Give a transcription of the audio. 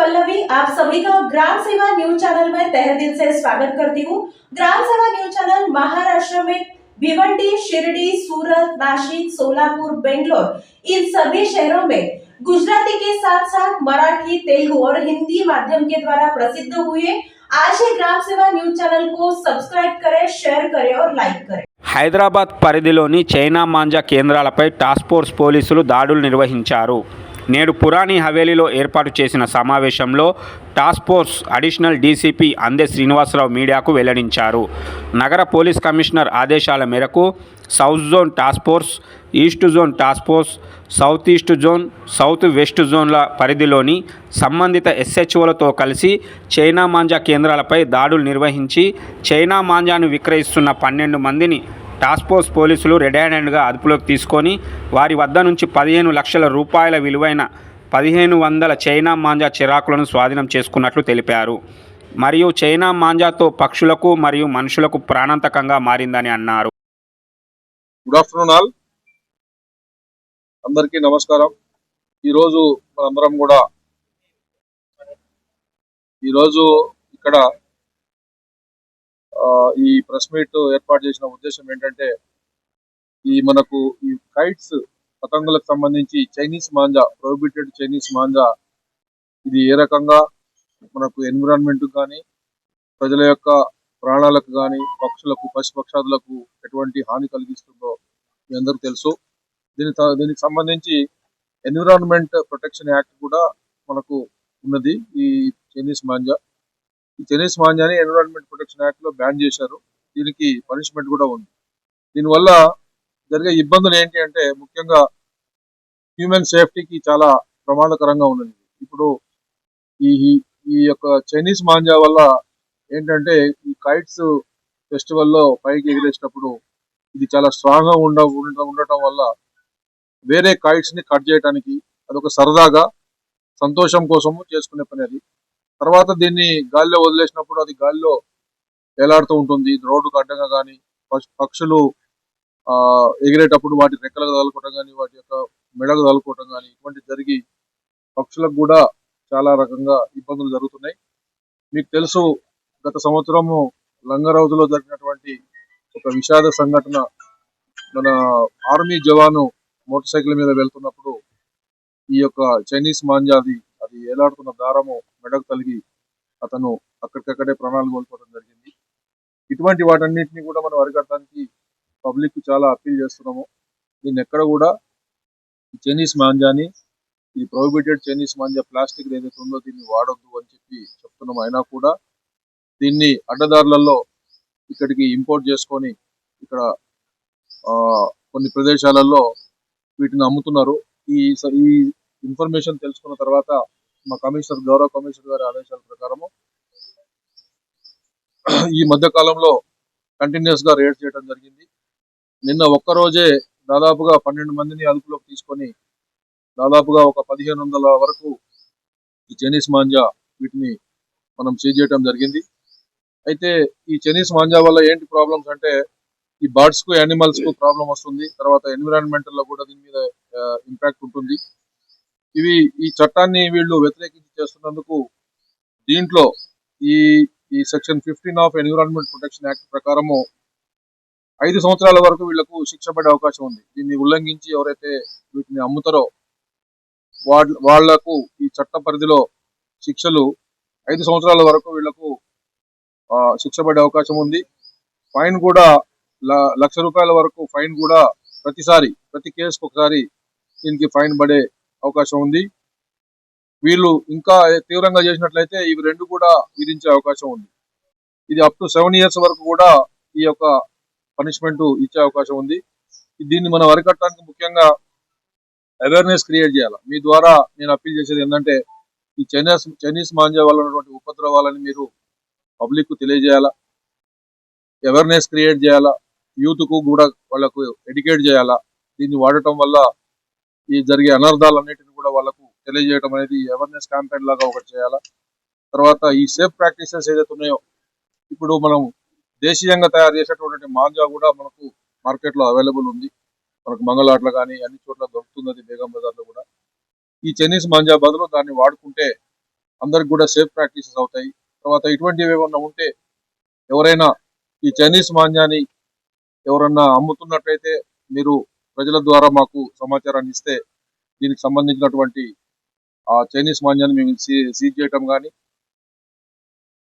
पल्लवी आप सभी का ग्राम सेवा न्यूज चैनल में तहे दिल से स्वागत करती हूँ ग्राम सेवा न्यूज चैनल महाराष्ट्र में भिवंडी शिरडी सूरत नासिक सोलापुर बेंगलोर इन सभी शहरों में गुजराती के साथ साथ मराठी तेलुगु और हिंदी माध्यम के द्वारा प्रसिद्ध हुए आज ही ग्राम सेवा न्यूज चैनल को सब्सक्राइब करें शेयर करें और लाइक करें హైదరాబాద్ పరిధిలోని చైనా మాంజా కేంద్రాలపై టాస్క్ ఫోర్స్ పోలీసులు దాడులు నిర్వహించారు నేడు పురాణి హవేలీలో ఏర్పాటు చేసిన సమావేశంలో టాస్క్ ఫోర్స్ అడిషనల్ డీసీపీ అందే శ్రీనివాసరావు మీడియాకు వెల్లడించారు. నగర పోలీస్ కమిషనర్ ఆదేశాల మేరకు south zone task force east zone task force south east zone south west జోన్ల పరిధిలోని సంబంధిత ఎస్హెచ్ఓలతో కలిసి చైనా మాంజా కేంద్రాలపై దాడులు నిర్వహించి చైనా మాంజాను విక్రయిస్తున్న పన్నెండు మందిని టాస్క్ ఫోర్స్ పోలీసులు రెడ్ హ్యాండెడ్గా అదుపులోకి తీసుకొని వారి వద్ద నుంచి పదిహేను లక్షల రూపాయల విలువైన పదిహేను వందల చైనా మాంజా చిరాకులను స్వాధీనం చేసుకున్నట్లు తెలిపారు. మరియు చైనా మాంజాతో పక్షులకు మరియు మనుషులకు ప్రాణాంతకంగా మారిందని అన్నారు. గుడ్ ఆఫ్టర్నూన్ ఆల్ అందరికీ నమస్కారం. ఈరోజు మనందరం కూడా ఈరోజు ఇక్కడ ఈ ప్రెస్ మీట్ ఏర్పాటు చేసిన ఉద్దేశం ఏంటంటే ఈ మనకు ఈ కైట్స్ పతంగులకు సంబంధించి Chinese manja prohibited Chinese manja ఇది ఏ రకంగా మనకు ఎన్విరాన్మెంట్ కానీ ప్రజల యొక్క ప్రాణాలకు కానీ పక్షులకు పశుపక్షాదులకు ఎటువంటి హాని కలిగిస్తుందో మీ అందరికీ తెలుసు. దీని దీనికి సంబంధించి ఎన్విరాన్మెంట్ ప్రొటెక్షన్ యాక్ట్ కూడా మనకు ఉన్నది ఈ చైనీస్ మాంజా. ఈ చైనీస్ మాంజాని ఎన్విరాన్మెంట్ ప్రొటెక్షన్ యాక్ట్లో బ్యాన్ చేశారు. దీనికి పనిష్మెంట్ కూడా ఉంది. దీనివల్ల జరిగే ఇబ్బందులు ఏంటి అంటే ముఖ్యంగా హ్యూమన్ సేఫ్టీకి చాలా ప్రమాదకరంగా ఉన్నది. ఇప్పుడు ఈ ఈ- యొక్క చైనీస్ మాంజా వల్ల ఏంటంటే ఈ కైట్స్ ఫెస్టివల్లో పైకి ఎగిరేసినప్పుడు ఇది చాలా స్ట్రాంగ్గా ఉండ ఉండటం వల్ల వేరే కైట్స్ని కట్ చేయడానికి అదొక సరదాగా సంతోషం కోసము చేసుకునే పని అది. తర్వాత దీన్ని గాలిలో వదిలేసినప్పుడు అది గాలిలో వేలాడుతూ ఉంటుంది. రోడ్డుకు అడ్డంగా కానీ పక్షులు ఆ ఎగిరేటప్పుడు వాటి రెక్కలకు తగులుకోవటం కానీ వాటి యొక్క మెడకు తగులుకోవటం కానీ ఇటువంటి జరిగి పక్షులకు కూడా చాలా రకంగా ఇబ్బందులు జరుగుతున్నాయి. మీకు తెలుసు గత సంవత్సరము లంగరౌజులో జరిగినటువంటి ఒక విషాద సంఘటన. మన ఆర్మీ జవాను మోటార్ సైకిల్ మీద వెళ్తున్నప్పుడు ఈ యొక్క చైనీస్ మాంజాది అది ఏలాడుతున్న దారము మెడకు తలిగి అతను అక్కడికక్కడే ప్రాణాలు కోల్పోవడం జరిగింది. ఇటువంటి వాటన్నిటిని కూడా మనం అరికట్టడానికి పబ్లిక్ చాలా అప్పీల్ చేస్తున్నాము. దీన్ని ఎక్కడ కూడా చైనీస్ మాంజాని ఈ ప్రొహిబిటెడ్ చైనీస్ మాంజా ప్లాస్టిక్ ఏదైతే ఉందో దీన్ని వాడొద్దు అని చెప్పి చెప్తున్నాం. అయినా కూడా దీన్ని అడ్డదారులలో ఇక్కడికి ఇంపోర్ట్ చేసుకొని ఇక్కడ ఆ, కొన్ని ప్రదేశాలలో వీటిని అమ్ముతున్నారు. ఈ ఈ ఇన్ఫర్మేషన్ తెలుసుకున్న తర్వాత మా కమిషనర్ గౌరవ కమిషనర్ గారి ఆదేశాల ప్రకారము ఈ మధ్య కాలంలో కంటిన్యూస్గా రేడ్ చేయడం జరిగింది. నిన్న ఒక్క రోజే దాదాపుగా పన్నెండు మందిని అదుపులోకి తీసుకొని దాదాపుగా ఒక పదిహేను వందల వరకు ఈ చైనీస్ మాంజా వీటిని మనం సీజ్ చేయడం జరిగింది. అయితే ఈ చైనీస్ మాంజా వల్ల ఏంటి ప్రాబ్లమ్స్ అంటే ఈ బర్డ్స్కు యానిమల్స్కు ప్రాబ్లం వస్తుంది. తర్వాత ఎన్విరాన్మెంటల్లో కూడా దీని మీద ఇంపాక్ట్ ఉంటుంది. ఇవి ఈ చట్టాన్ని వీళ్ళు వ్యతిరేకించి చేస్తున్నందుకు దీంట్లో ఈ ఈ section fifteen of environment protection act ప్రకారము ఐదు సంవత్సరాల వరకు వీళ్ళకు శిక్ష పడే అవకాశం ఉంది. దీన్ని ఉల్లంఘించి ఎవరైతే వీటిని అమ్ముతారో వాళ్ళ వాళ్ళకు ఈ చట్ట పరిధిలో శిక్షలు ఐదు సంవత్సరాల వరకు వీళ్ళకు ఆ, శిక్ష పడే అవకాశం ఉంది. ఫైన్ కూడా ల- లక్ష రూపాయల వరకు ఫైన్ కూడా ప్రతిసారి ప్రతి కేసుకు ఒకసారి దీనికి ఫైన్ పడే అవకాశం ఉంది. వీళ్ళు ఇంకా తీవ్రంగా చేసినట్లయితే ఇవి రెండు కూడా విధించే అవకాశం ఉంది. ఇది అప్ టు సెవెన్ ఇయర్స్ వరకు కూడా ఈ యొక్క పనిష్మెంట్ ఇచ్చే అవకాశం ఉంది. దీన్ని మనం అరికట్టడానికి ముఖ్యంగా అవేర్నెస్ క్రియేట్ చేయాలి? మీ ద్వారా నేను అప్పీల్ చేసేది ఏంటంటే ఈ చైనీస్ చైనీస్ మాంజా వల్ల ఉన్నటువంటి ఉపద్రవాలని మీరు పబ్లిక్కు తెలియజేయాలా? అవేర్నెస్ క్రియేట్ చేయాలా? యూత్కు కూడా వాళ్ళకు ఎడ్యుకేట్ చేయాలా? దీన్ని వాడటం వల్ల ఈ జరిగే అనర్థాలన్నిటిని కూడా వాళ్ళకు తెలియజేయడం అనేది అవేర్నెస్ క్యాంపెయిన్ లాగా ఒకటి చేయాలా? తర్వాత ఈ సేఫ్ ప్రాక్టీసెస్ ఏదైతే ఉన్నాయో ఇప్పుడు మనం దేశీయంగా తయారు చేసేటువంటి మాంజా కూడా మనకు మార్కెట్లో అవైలబుల్ ఉంది. మనకు మంగళాట్లో కానీ అన్ని చోట్ల దొరుకుతుంది అది బేగం బజార్లో కూడా. ఈ చైనీస్ మాంజా బదులు దాన్ని వాడుకుంటే అందరికి కూడా సేఫ్ ప్రాక్టీసెస్ అవుతాయి. తర్వాత ఇటువంటివి ఏమన్నా ఉంటే ఎవరైనా ఈ చైనీస్ మాంజాని ఎవరన్నా అమ్ముతున్నట్టయితే మీరు ప్రజల ద్వారా మాకు సమాచారాన్ని ఇస్తే దీనికి సంబంధించినటువంటి ఆ చైనీస్ మాంజాన్ని మేము సీజ్ చేయటం కానీ